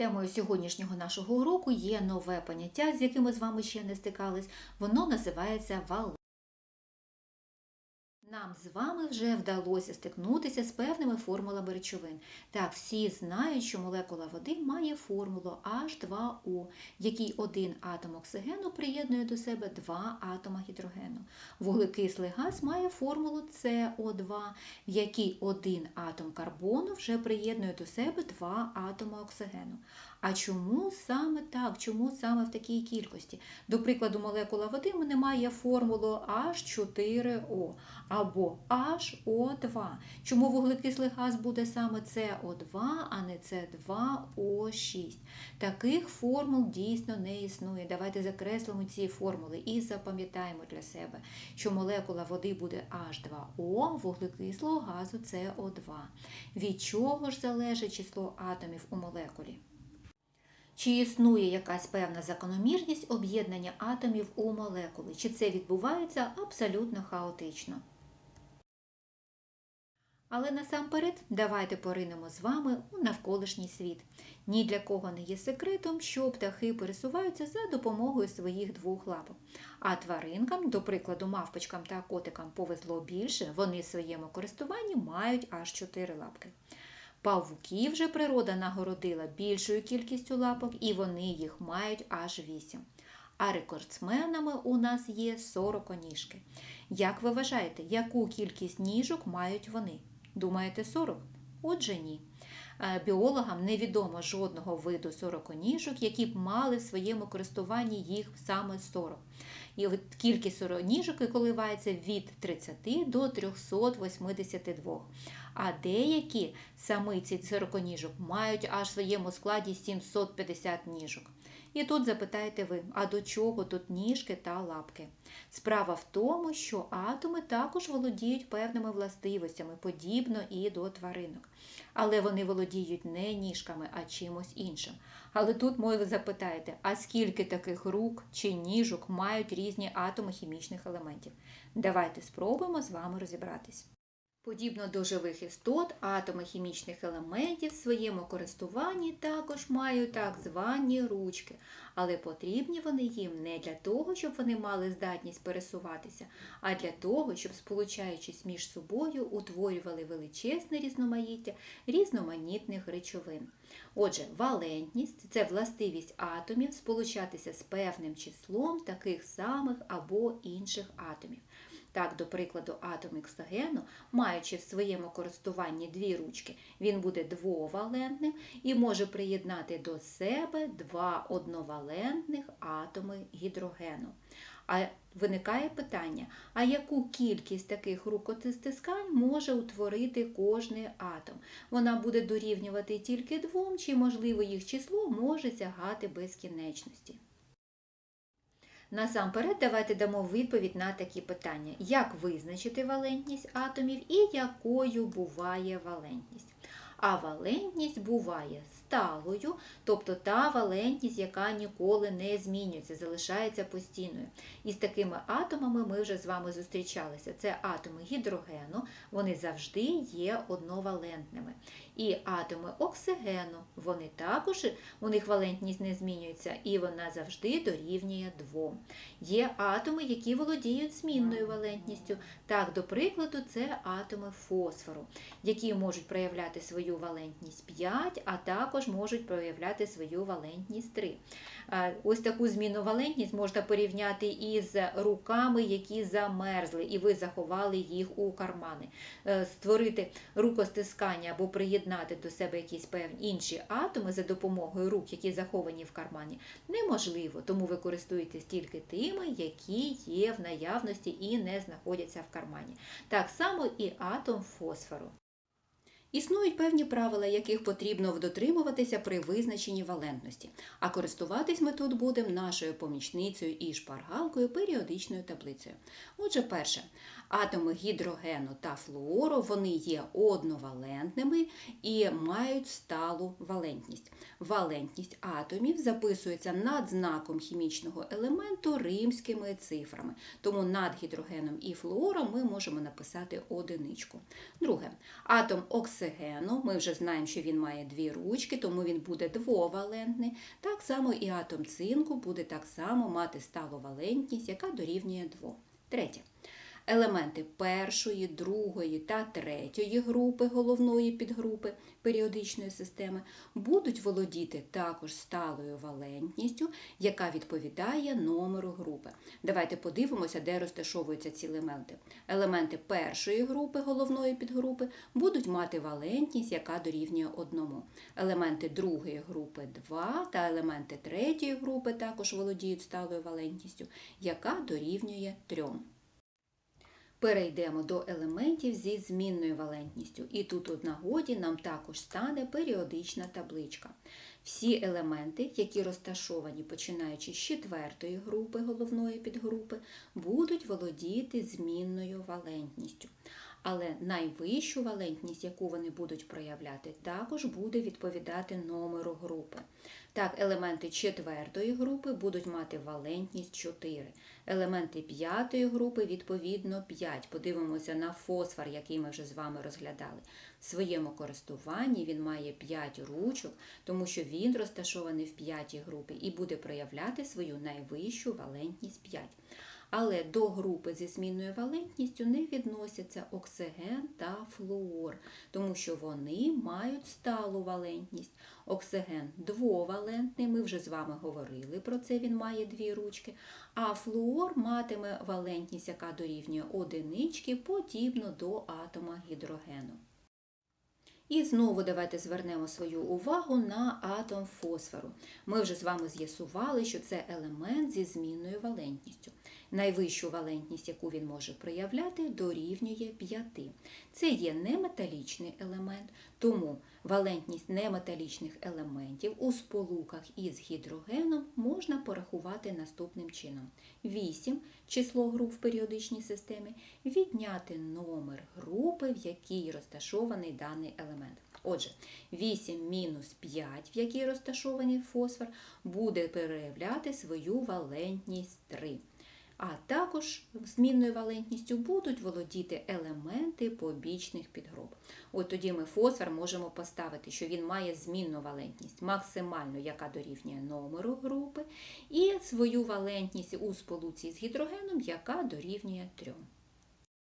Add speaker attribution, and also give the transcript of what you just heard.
Speaker 1: Темою сьогоднішнього нашого уроку є нове поняття, з яким ми з вами ще не стикались. Воно називається вал. Нам з вами вже вдалося стикнутися з певними формулами речовин. Так, всі знають, що молекула води має формулу H2O, в якій один атом оксигену приєднує до себе два атома гідрогену. Вуглекислий газ має формулу CO2, в якій один атом карбону вже приєднує до себе два атома оксигену. А чому саме так? Чому саме в такій кількості? До прикладу, молекула води не має формулу H4O або HO2. Чому вуглекислий газ буде саме CO2, а не С2O6? Таких формул дійсно не існує. Давайте закреслимо ці формули і запам'ятаємо для себе, що молекула води буде H2O, вуглекислого газу CO2. Від чого ж залежить число атомів у молекулі? Чи існує якась певна закономірність об'єднання атомів у молекули? Чи це відбувається абсолютно хаотично? Але насамперед давайте поринемо з вами у навколишній світ. Ні для кого не є секретом, що птахи пересуваються за допомогою своїх двох лапок. А тваринкам, до прикладу, мавпочкам та котикам повезло більше, вони в своєму користуванні мають аж чотири лапки. Павуків же природа нагородила більшою кількістю лапок, і вони їх мають аж вісім. А рекордсменами у нас є сороконіжки. Як ви вважаєте, яку кількість ніжок мають вони? Думаєте, 40? Отже, ні. Біологам невідомо жодного виду сороконіжок, які б мали в своєму користуванні їх саме 40. І от кількість сороніжок коливається від 30 до 382. А деякі самиці сороконіжок мають аж в своєму складі 750 ніжок. І тут запитаєте ви, а до чого тут ніжки та лапки? Справа в тому, що атоми також володіють певними властивостями, подібно і до тваринок. Але вони володіють не ніжками, а чимось іншим. Але тут ви запитаєте, а скільки таких рук чи ніжок мають різні атоми хімічних елементів? Давайте спробуємо з вами розібратись. Подібно до живих істот, атоми хімічних елементів в своєму користуванні також мають так звані ручки, але потрібні вони їм не для того, щоб вони мали здатність пересуватися, а для того, щоб, сполучаючись між собою, утворювали величезне різноманіття різноманітних речовин. Отже, валентність це властивість атомів сполучатися з певним числом таких самих або інших атомів. Так, до прикладу, атом ексогену, маючи в своєму користуванні дві ручки, він буде двовалентним і може приєднати до себе два одновалентних атоми гідрогену. А виникає питання: а яку кількість таких рукостискань може утворити кожний атом? Вона буде дорівнювати тільки двом, чи, можливо, їх число може сягати безкінечності? Насамперед, давайте дамо відповідь на такі питання: як визначити валентність атомів і якою буває валентність? А валентність буває сталою, тобто та валентність, яка ніколи не змінюється, залишається постійною. І з такими атомами ми вже з вами зустрічалися. Це атоми гідрогену, вони завжди є одновалентними. І атоми оксигену, вони також, у них валентність не змінюється, і вона завжди дорівнює 2. Є атоми, які володіють змінною валентністю. Так, до прикладу, це атоми фосфору, які можуть проявляти свою валентність 5, а також можуть проявляти свою валентність 3. Ось таку змінну валентність можна порівняти із руками, які замерзли, і ви заховали їх у кармани. Е, створити рукостискання або приєднати до себе якісь певні інші атоми за допомогою рук, які заховані в кармані, неможливо, тому ви користуєтесь тільки тими, які є в наявності і не знаходяться в кармані. Так само і атом фосфору. Існують певні правила, яких потрібно дотримуватися при визначенні валентності, а користуватись ми тут будемо нашою помічницею і шпаргалкою періодичною таблицею. Отже, перше, атоми гідрогену та флуору вони є одновалентними і мають сталу валентність. Валентність атомів записується над знаком хімічного елементу римськими цифрами, тому над гідрогеном і флуором ми можемо написати одиничку. Друге, атом оксигену оксигену. Ми вже знаємо, що він має дві ручки, тому він буде двовалентний. Так само і атом цинку буде так само мати сталу валентність, яка дорівнює 2. Третє. Елементи першої, другої та третьої групи головної підгрупи періодичної системи будуть володіти також сталою валентністю, яка відповідає номеру групи. Давайте подивимося, де розташовуються ці елементи. Елементи першої групи головної підгрупи будуть мати валентність, яка дорівнює 1. Елементи другої групи 2 та елементи третьої групи також володіють сталою валентністю, яка дорівнює 3. Перейдемо до елементів зі змінною валентністю. І тут у нагоді нам також стане періодична табличка. Всі елементи, які розташовані починаючи з четвертої групи головної підгрупи, будуть володіти змінною валентністю. Але найвищу валентність, яку вони будуть проявляти, також буде відповідати номеру групи. Так, елементи четвертої групи будуть мати валентність 4. Елементи п'ятої групи, відповідно, 5. Подивимося на фосфор, який ми вже з вами розглядали. В своєму користуванні він має 5 ручок, тому що він розташований в п'ятій групі і буде проявляти свою найвищу валентність 5. Але до групи зі змінною валентністю не відносяться оксиген та флуор, тому що вони мають сталу валентність. Оксиген двовалентний, ми вже з вами говорили про це, він має дві ручки, а флуор матиме валентність, яка дорівнює одинички, подібно до атома гідрогену. І знову давайте звернемо свою увагу на атом фосфору. Ми вже з вами з'ясували, що це елемент зі змінною валентністю. Найвищу валентність, яку він може проявляти, дорівнює 5. Це є неметалічний елемент, тому валентність неметалічних елементів у сполуках із гідрогеном можна порахувати наступним чином: 8 число груп в періодичній системі, відняти номер групи, в якій розташований даний елемент. Отже, 8 мінус 5, в якій розташований фосфор, буде переявляти свою валентність 3. А також змінною валентністю будуть володіти елементи побічних підгруп. От тоді ми фосфор можемо поставити, що він має змінну валентність, максимальну, яка дорівнює номеру групи, і свою валентність у сполуці з гідрогеном, яка дорівнює 3.